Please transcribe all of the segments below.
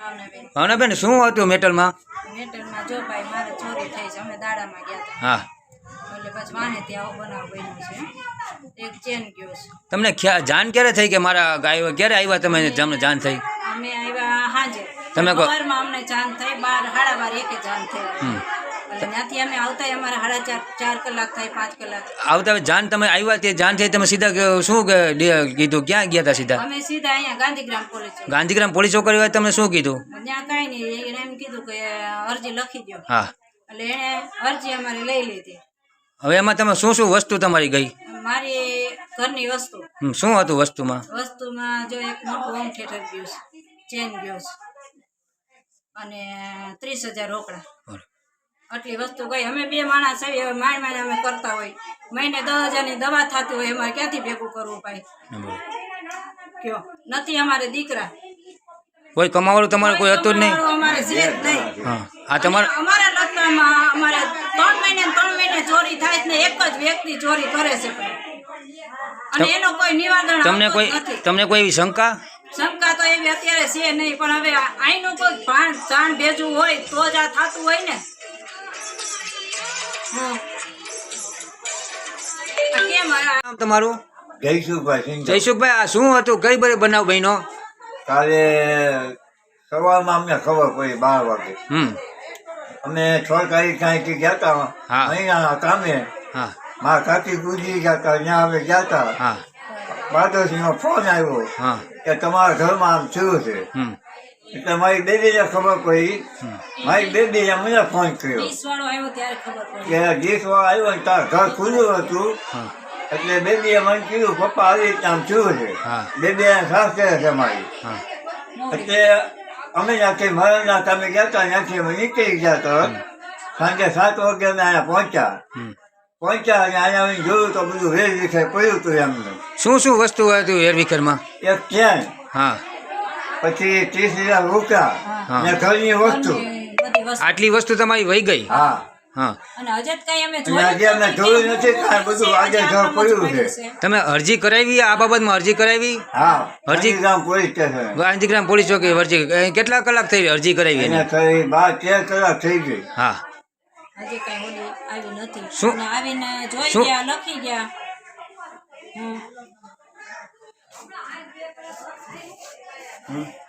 ભાવનાબેન. ભાવનાબેન શું હતું મેટલમાં? મેટલમાં જો ભાઈ મારે ચોરી થઈ છે અમે દાડામાં ગયા હતા. હા. એટલે પછી વાને ત્યાં બનાવ બન્યો છે. એક ચેન ગયો છે. તમને જાણ ક્યારે થઈ કે મારા ગાય ક્યારે આવ્યા તમે? તમને જાણ થઈ? અમે આવ્યા હાજે. તમે સવારમાં અમને જાન થઈ બાર સાડા બાર એકે જાન થઈ. હમ. એટલે ત્યાંથી અમે આવતા અમારે સાડા ચાર ચાર કલાક થાય પાંચ કલાક. આવતા જાન તમે આવ્યા તે જાણ થઈ તમે સીધા શું કીધું? ક્યાં ગયા હતા સીધા? અમે સીધા અહીંયા ગાંધીગ્રામ પોલીસ. ગાંધીગ્રામ પોલીસ ચોકડી હોય તમે શું કીધું? ત્યાં કાંઈ નહીં એને એમ કીધું કે અરજી લખી દો હા. એટલે એને અરજી અમારે લઈ લીધી. હવે એમાં તમે શું શું વસ્તુ તમારી ગઈ? મારી ઘરની વસ્તુ. શું હતું વસ્તુમાં? વસ્તુમાં જો એક મોટું હોમ થિયેટર ગયું છે ચેન ગયો છે. અને ત્રીસ હજાર રોકડા. આટલી વસ્તુ ગઈ. અમે બે માણસ આવી હવે માંડ માંડ અમે કરતા હોય. મહિને દસ હજારની દવા થતી હોય એમાં ક્યાંથી ભેગું કરવું ભાઈ? કયો? નથી અમારે દીકરા. કોઈ કમાવાનું તમારે કોઈ હતું જ નહીં? અમારે છે જ નહીં. હા. આ તમારા અમારા લગ્નમાં અમારે ત્રણ મહિને ત્રણ મહિને ચોરી થાય છે ને એક જ વ્યક્તિ ચોરી કરે છે અને એનો કોઈ નિવારણ તમને કોઈ તમને કોઈ એવી શંકા? શંકા તો એવી અત્યારે છે નહીં પણ હવે આઈનું કોઈ ભાણ જાણ ભેજું હોય તો જ આ થતું હોય ને. તમારું? જયસુભાઈ સિંહ. જયસુખભાઈ આ શું હતું? કઈ બધી બનાવ બહેનો કાલે સવારમાં અમને ખબર પડી બાર વાગે. હમ. અમે છ તારીખ અહીંથી ગયા હતા હા. મહિનાના કામે. હા. મારા કાકી ગુજરી ગયા હતા ત્યાં અમે ગયા હતા હા. બાદોશીનો ફોન આવ્યો હા. કે તમારા ઘરમાં આમ થયું છે. હમ. એટલે મારી બેબીને ખબર પડી મારી બેબીએ મને ફોન કર્યો. ત્યારે ખબર પડી. કે ગીત વાળો આવ્યો ને તાર ઘર ખુલ્લું હતું. એટલે બેબીએ મને કીધું પપ્પા આવી રીતે આમ થયું છે. હા. બેબી સાસ કરે છે મારી. એટલે અમે ત્યાંથી મરણના તમે ગયા હતા ત્યાંથી અમે નીકળી ગયા તો સાંજે સાત વાગે અમે અહીંયા પહોંચ્યા. પહોંચ્યા અને અહીંયા અમે જોયું તો બધું વેર વિખે પડ્યું હતું એમને. શું શું વસ્તુ હતું એરવિખરમાં એક ચેન. હા. પછી ત્રીસ હજાર રૂપિયા ને ઘરની વસ્તુ. આટલી વસ્તુ તમારી વહી ગઈ? હા. તમે અરજી કરાવી આ બાબતમાં અરજી કરાવી? સ્ટેશન. ગાંધીગ્રામ પોલીસ ચોકી અરજી. કેટલા કલાક થઈ અરજી કરાવી કલાક થઈ ગઈ. હા. હજી કઈ ઓલી આવી નથી. શું? અને આવીને Hmm.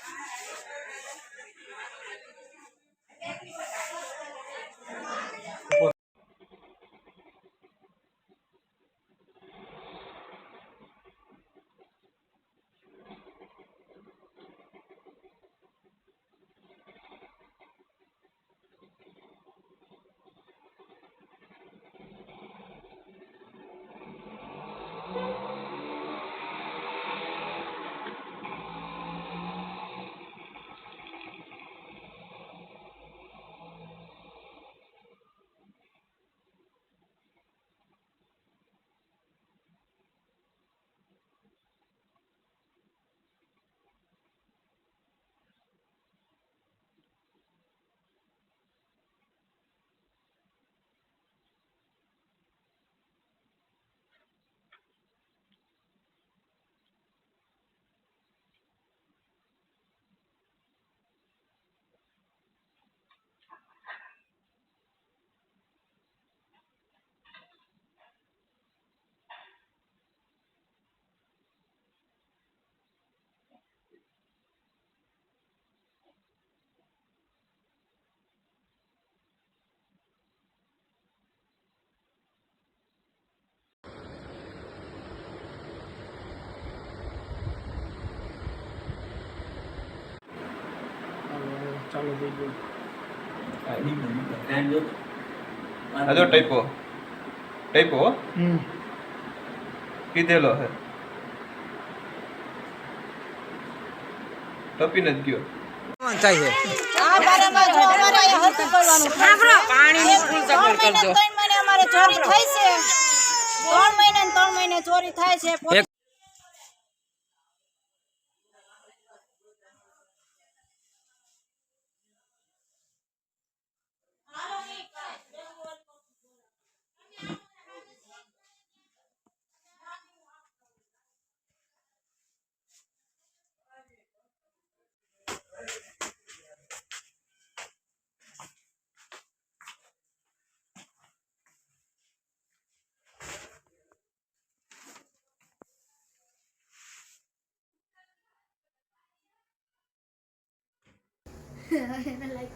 શું? થઈ ગયું. હજો ટાઈપો ટાઈપો કીધેલો હે. ટપી નથી ગયો. થાય છે? ત્રણ મહિને ત્રણ મહિને ચોરી થાય છે. ત્રણ મહિને ને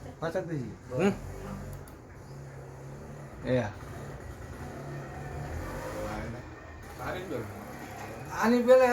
ત્રણ મહિને ચોરી થાય